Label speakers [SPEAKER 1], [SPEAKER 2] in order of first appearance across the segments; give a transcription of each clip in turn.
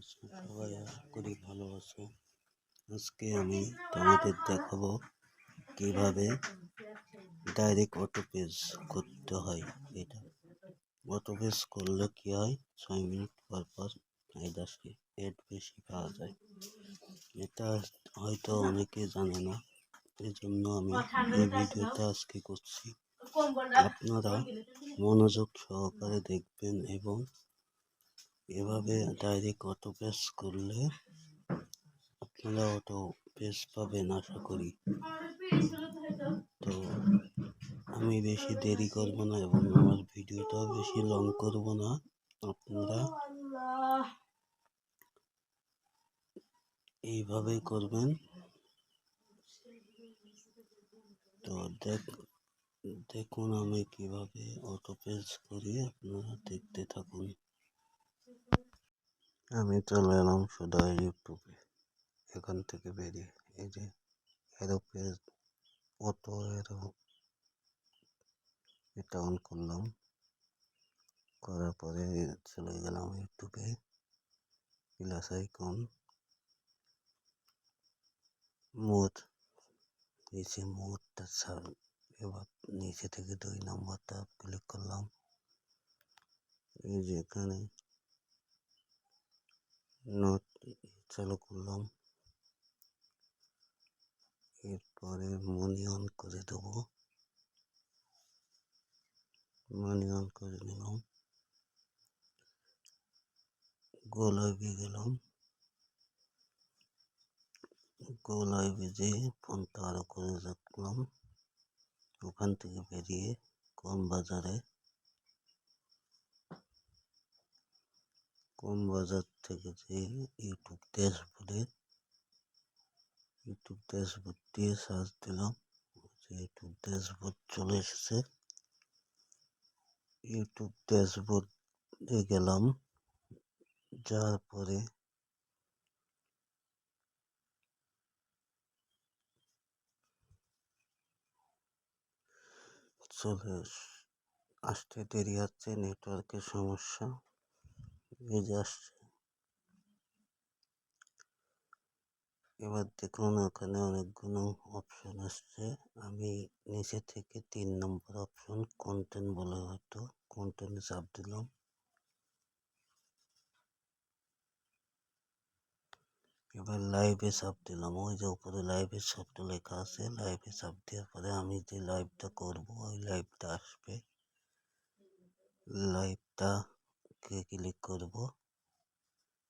[SPEAKER 1] সবাই আশা করি ভালো আছো আজকে আমি তোমাদের দেখাবো কীভাবে ডাইরেক্ট অটো পেজ করতে হয় এটা। অটো পেজ করলে কি হয়? ছয় মিনিট পর পর আসে অ্যাড বেশি পাওয়া যায়। এটা হয়তো অনেকে জানে না এই জন্য আমি এই ভিডিওটা আজকে করছি। আপনারা মনোযোগ সহকারে দেখবেন এবং এভাবে ডাইরেক্ট অটো পেস করলে আপনারা অটো পেস পাবেন আশা করি। তো আমি বেশি দেরি করব না এবং আমার ভিডিওটাও বেশি লং করব না। আপনারা এইভাবেই করবেন। তো দেখ, দেখুন আমি কীভাবে অটো পেজ করি, আপনারা দেখতে থাকুন। আমি চলে এলাম শুধু ইউটিউবে। এখান থেকে বেরিয়ে এই যে এরো পেজ অটো এরো এটা অন করলাম। করার পরে চলে গেলাম ইউটিউবে। প্লাস আইকন মোট নিচে মোটটা ছাড়, এবার নিচে থেকে দুই নম্বরটা ক্লিক করলাম। এই যে এখানে নোট চালু করলাম। এরপরে মনি অন করে দেব। মনি অন করে নিলাম। গোলাপি গেলাম। গোলাপি যে ফোনটা আরও করে রাখলাম। ওখান থেকে বেরিয়ে কোন বাজারে কোন বাজার থেকে যে ইউটিউব ড্যাশবোর্ডে, ইউটিউব ড্যাশবোর্ড দিয়ে সার্চ দিলাম ইউটিউব ড্যাশবোর্ড চলে এসেছে। ইউটিউব ড্যাশবোর্ডে গেলাম যার পরে চলে আসতে দেরি হচ্ছে, নেটওয়ার্কের সমস্যা। যে আসছে। এবার দেখুন এখানে অনেকগুলো অপশন আসছে। আমি নিচে থেকে তিন নম্বর অপশন কন্টেন্ট বলে হয়তো কন্টেন্টে চাপ দিলাম। এবার লাইভে চাপ দিলাম। ওই যে উপরে লাইভের শব্দ লেখা আছে। লাইভে চাপ দেওয়ার পরে আমি যে লাইভটা করব, ওই লাইভটা আসবে। লাইভটা কে ক্লিক করব।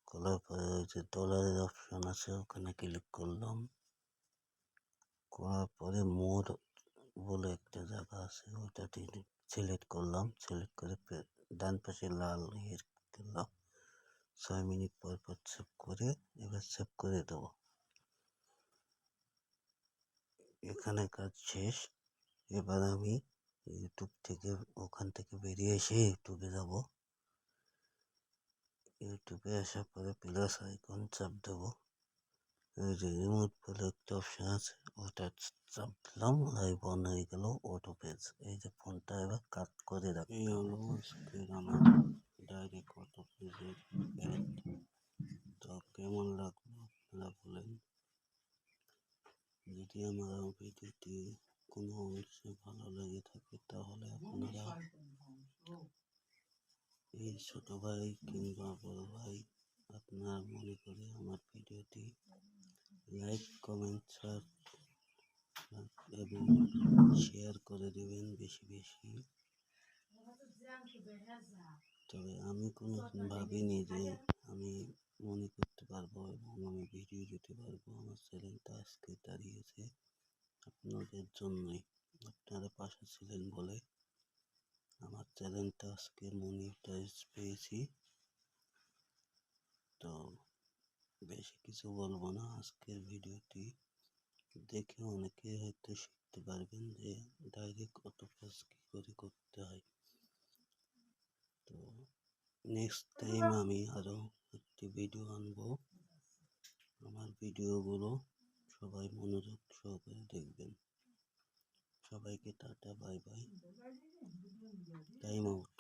[SPEAKER 1] করার পরে যে ডলারের অপশন আছে, ওখানে ক্লিক করলাম। করার পরে মোর বলে একটা জায়গা আছে, ওইটা সিলেক্ট করলাম। সিলেক্ট করে ডান পাশে লাল ইয়ে করলাম। ছয় মিনিট পর পর সেভ করে, এবার সেভ করে দেব। এখানে কাজ শেষ। এবার আমি ইউটিউব থেকে, ওখান থেকে বেরিয়ে এসে ইউটিউবে যাব। ইউটিউবে আসার পরে প্লাস আইকন চাপ দেবো। রিমোট বলে একটা অপশান আছে, ওটা চাপ দিলাম লাইভ অন হয়ে গেল অটো পেজ এই যে ফোনটা এবার কাট করে রাখি। এই হলো আমার ডাইরেক্ট অটো পেজের তো কেমন লাগল আপনারা বলেন। যদি আমার ভিডিওটি কোনো অংশে ভালো লেগে থাকে, তাহলে আপনারা এই ছোট ভাই কিংবা বড় ভাই, আপনার মনে করে আমার ভিডিওটি লাইক, কমেন্ট এবং শেয়ার করে দেবেন বেশি বেশি। তবে আমি কোনো ভাবিনি যে আমি মনে করতে পারব এবং আমি ভিডিও দিতে পারব। আমার চ্যানেলটা আজকে দাঁড়িয়েছে আপনাদের জন্যই। আপনারা পাশে ছিলেন বলে আমার চ্যানেলটা আজকে মনিটাইজ পেয়েছি। তো বেশি কিছু বলব না, আজকের ভিডিওটি দেখে অনেকে হয়তো শিখতে পারবেন যে ডাইরেক্ট অটো পেজ কী করে করতে হয়। তো নেক্সট টাইম আমি আরও একটি ভিডিও আনব। আমার ভিডিওগুলো সবাই মনোযোগ সহকারে দেখবেন। সবাইকে tata bye bye. Time out.